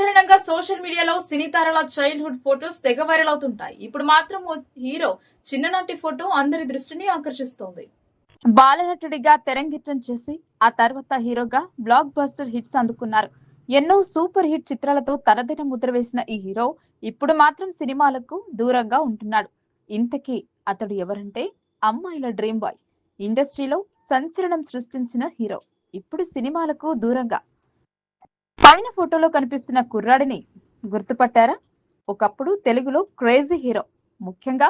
సాధారణంగా సోషల్ మీడియాలో సినీతారల చైల్డ్హుడ్ ఫొటోస్ తెగ వైరల్ అవుతుంటాయి. ఇప్పుడు మాత్రం హీరో చిన్ననాటి ఫోటో అందరి దృష్టిని ఆకర్షిస్తోంది. బాలనటుడిగా తెరంగిట్టం చేసి ఆ తర్వాత హీరోగా బ్లాక్ బస్టర్ హిట్స్ అందుకున్నారు. ఎన్నో సూపర్ హిట్ చిత్రాలతో తనదైన ముద్ర వేసిన ఈ హీరో ఇప్పుడు మాత్రం సినిమాలకు దూరంగా ఉంటున్నాడు. ఇంతకీ అతడు ఎవరంటే అమ్మాయిల డ్రీమ్ బాయ్. ఇండస్ట్రీలో సంచలనం సృష్టించిన హీరో. ఇప్పుడు సినిమాలకు దూరంగా. పైన ఫోటోలో కనిపిస్తున్న కుర్రాడిని గుర్తుపట్టారా? ఒకప్పుడు తెలుగులో క్రేజీ హీరో ముఖ్యంగా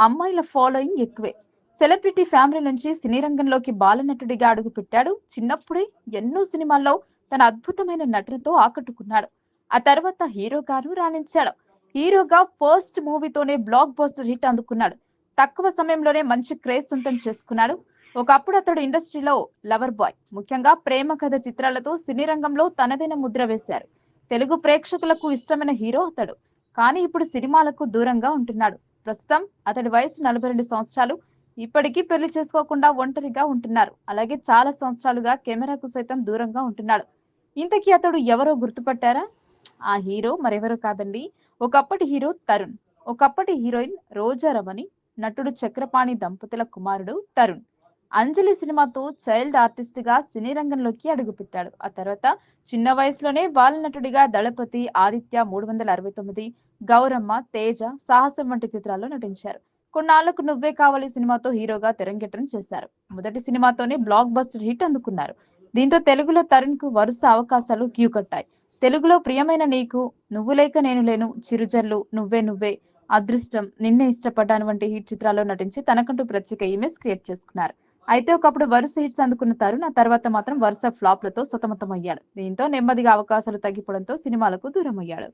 అమ్మాయిల ఫాలోయింగ్ ఎక్కువే. సెలబ్రిటీ ఫ్యామిలీ నుంచి సినీ రంగంలోకి బాలనటుడిగా అడుగుపెట్టాడు చిన్నప్పుడే ఎన్నో సినిమాల్లో తన అద్భుతమైన నటనతో ఆకట్టుకున్నాడు. ఆ తర్వాత హీరోగాను రాణించాడు. హీరోగా ఫస్ట్ మూవీతోనే బ్లాక్ బస్టర్ హిట్ అందుకున్నాడు. తక్కువ సమయంలోనే మంచి క్రేజ్ సొంతం చేసుకున్నాడు. ఒకప్పుడు అతడు ఇండస్ట్రీలో లవర్ బాయ్. ముఖ్యంగా ప్రేమ కథ చిత్రాలతో సినీ రంగంలో తనదైన ముద్ర వేశారు. తెలుగు ప్రేక్షకులకు ఇష్టమైన హీరో అతడు. కానీ ఇప్పుడు సినిమాలకు దూరంగా ఉంటున్నాడు. ప్రస్తుతం అతడి వయసు నలభై రెండు సంవత్సరాలు. ఇప్పటికీ పెళ్ళి చేసుకోకుండా ఒంటరిగా ఉంటున్నారు. అలాగే చాలా సంవత్సరాలుగా కెమెరాకు సైతం దూరంగా ఉంటున్నాడు. ఇంతకీ అతడు ఎవరో గుర్తుపట్టారా? ఆ హీరో మరెవరో కాదండి. ఒకప్పటి హీరో తరుణ్. ఒకప్పటి హీరోయిన్ రోజా రమణి. నటుడు చక్రపాణి దంపతుల కుమారుడు తరుణ్. అంజలి సినిమాతో చైల్డ్ ఆర్టిస్ట్గా సినీ రంగంలోకి అడుగుపెట్టాడు. ఆ తర్వాత చిన్న వయసులోనే బాలనటుడిగా దళపతి ఆదిత్య మూడు వందల అరవై తొమ్మిది గౌరమ్మ తేజ సాహసం వంటి చిత్రాల్లో నటించారు. కొన్నాళ్ళకు నువ్వే కావాలి సినిమాతో హీరోగా తెరంగేట్రం చేశారు. మొదటి సినిమాతోనే బ్లాక్ బస్టర్ హిట్ అందుకున్నారు. దీంతో తెలుగులో తరుణ్కు వరుస అవకాశాలు క్యూ కట్టాయి. తెలుగులో ప్రియమైన నీకు నువ్వు లేక నేను లేను చిరుజల్లు నువ్వే నువ్వే అదృష్టం నిన్నే ఇష్టపడ్డాను వంటి హిట్ చిత్రాల్లో నటించి తనకంటూ ప్రత్యేక ఇమేజ్ క్రియేట్ చేసుకున్నారు. అయితే ఒకప్పుడు వరుస హిట్స్ అందుకున్న తరుణ్ ఆ తర్వాత మాత్రం వరుస ఫ్లాప్లతో సతమతమయ్యాడు. దీంతో నెమ్మదిగా అవకాశాలు తగ్గిపోవడంతో సినిమాలకు దూరం అయ్యాడు